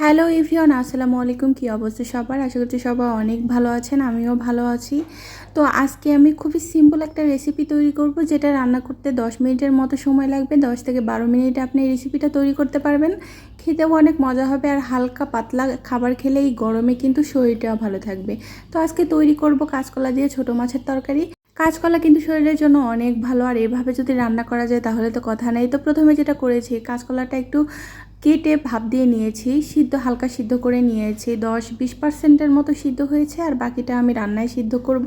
Hello Evion আসসালামু আলাইকুম। কী অবস্থা সবার? আশা করছি সবাই অনেক ভালো আছেন, আমিও ভালো আছি। তো আজকে আমি খুবই সিম্পল একটা রেসিপি তৈরি করব, যেটা রান্না করতে 10 মিনিটের মতো সময় লাগবে। 10 থেকে বারো মিনিটে আপনি এই রেসিপিটা তৈরি করতে পারবেন। খেতেও অনেক মজা হবে আর হালকা পাতলা খাবার খেলে এই গরমে কিন্তু শরীরটাও ভালো থাকবে। তো আজকে তৈরি করব কাঁচকলা দিয়ে ছোট মাছের তরকারি। কাঁচকলা কিন্তু শরীরের জন্য অনেক ভালো, আর এভাবে যদি রান্না করা যায় তাহলে তো কথা নেই। তো প্রথমে যেটা করেছি, কাঁচকলাটা একটু কেটে ভাপ দিয়ে নিয়েছি, সিদ্ধ, হালকা সিদ্ধ করে নিয়েছি। দশ, বিশ পার্সেন্টের মতো সিদ্ধ হয়েছে আর বাকিটা আমি রান্নায় সিদ্ধ করব।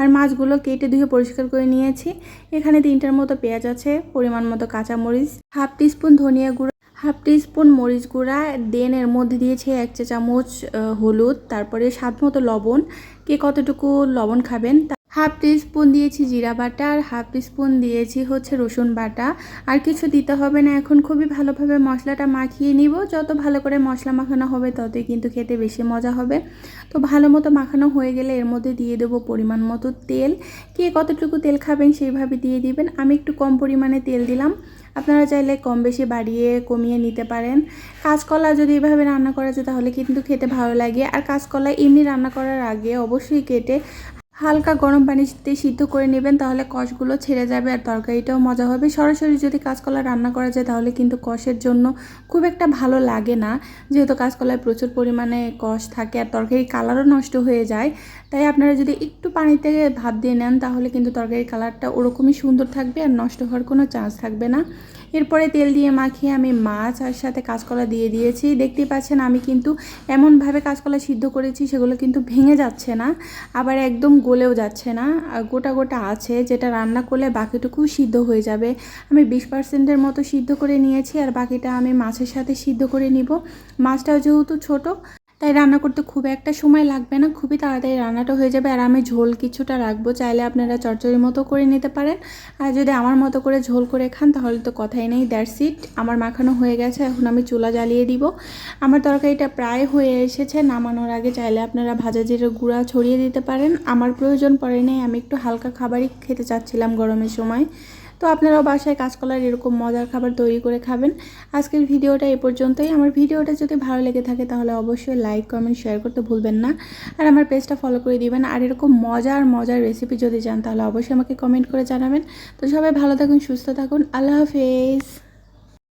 আর মাছগুলো কেটে ধুয়ে পরিষ্কার করে নিয়েছি। এখানে তিনটার মতো পেঁয়াজ আছে, পরিমাণ মতো কাঁচামরিচ, হাফ টিস্পুন ধনিয়া গুঁড়ো, হাফ টিস্পুন মরিচ গুঁড়া, দেন এর মধ্যে দিয়েছে এক চা চামচ হলুদ, তারপরে স্বাদ মতো লবণ। কে কতটুকু লবণ খাবেন হাফ স্পুন দিয়েছি জিরা বাটা আর হাফ স্পুন দিয়েছি হচ্ছে রসুন বাটা। আর কিছু দিতে হবে না, এখন খুবই ভালোভাবে মশলাটা মাখিয়ে নিব। যত ভালো করে মশলা মাখানো হবে ততই কিন্তু খেতে বেশি মজা হবে। তো ভালো মতো মাখানো হয়ে গেলে এর মধ্যে দিয়ে দেবো পরিমাণ মতো তেল। কে কতটুকু তেল খাবেন সেইভাবে দিয়ে দিবেন। আমি একটু কম পরিমাণে তেল দিলাম। আপনারা চাইলে কম বেশি বাড়িয়ে কমিয়ে নিতে পারেন। কাঁচকলা যদি এভাবে রান্না করা যায় তাহলে কিন্তু খেতে ভালো লাগে। আর কাঁচকলা এমনি রান্না করার আগে অবশ্যই কেটে হালকা গরম পানিতে সিদ্ধ করে নেবেন, তাহলে কষগুলো ছেড়ে যাবে আর তরকারিটাও মজা হবে। সরাসরি যদি কাঁচকলা রান্না করা যায়, তাহলে কিন্তু কষের জন্য খুব একটা ভালো লাগে না। যেহেতু কাঁচকলায় প্রচুর পরিমাণে কষ থাকে আর তরকারি কালারও নষ্ট হয়ে যায়, তাই আপনারা যদি একটু পানিতে ভাপ দিয়ে নেন, তাহলে কিন্তু তরকারির কালারটা ওরকমই সুন্দর থাকবে আর নষ্ট হওয়ার কোনো চান্স থাকবে না। এরপরে তেল দিয়ে মাখিয়ে আমি মাছ আর সাথে কাঁচকলা দিয়ে দিয়েছি। দেখতেই পাচ্ছেন আমি কিন্তু এমনভাবে কাঁচকলা সিদ্ধ করেছি, সেগুলো কিন্তু ভেঙে যাচ্ছে না। আবার একদম গলেও যাচ্ছে না। গোটা গোটা আছে, যেটা রান্না করলে বাকিটুকু সিদ্ধ হয়ে যাবে। আমি বিশ পার্সেন্টের মতো সিদ্ধ করে নিয়েছি, আর বাকিটা আমি মাছের সাথে সিদ্ধ করে নিব। মাছটাও যেহেতু ছোট তাই রান্না করতে খুব একটা সময় লাগবে না, খুবই তাড়াতাড়ি রান্নাটা হয়ে যাবে। আর আমি ঝোল কিছুটা রাখব, চাইলে আপনারা চচ্চড়ির মতো করে নিতে পারেন। আর যদি আমার মতো করে ঝোল করে খান, তাহলে তো কথাই নেই দ্যাটস ইট আমার মাখানো হয়ে গেছে, এখন আমি চুলা জ্বালিয়ে দিব। আমার তরকারিটা প্রায় হয়ে এসেছে, নামানোর আগে চাইলে আপনারা ভাজা জিরে গুঁড়া ছড়িয়ে দিতে পারেন। আমার প্রয়োজন পড়ে নেই, আমি একটু হালকা খাবারই খেতে চাচ্ছিলাম গরমের সময়। তো আপনারাও বাসায় কাঁচকলার এরকম মজার খাবার তৈরি করে খাবেন। আজকের ভিডিওটা এ পর্যন্তই। আমার ভিডিওটা যদি ভালো লেগে থাকে তাহলে অবশ্যই লাইক, কমেন্ট, শেয়ার করতে ভুলবেন না। আর আমার পেজটা ফলো করে দিবেন। আর এরকম মজার মজার রেসিপি যদি চান তাহলে অবশ্যই আমাকে কমেন্ট করে জানাবেন। তো সবাই ভালো থাকুন, সুস্থ থাকুন। আল্লাহ হাফেজ।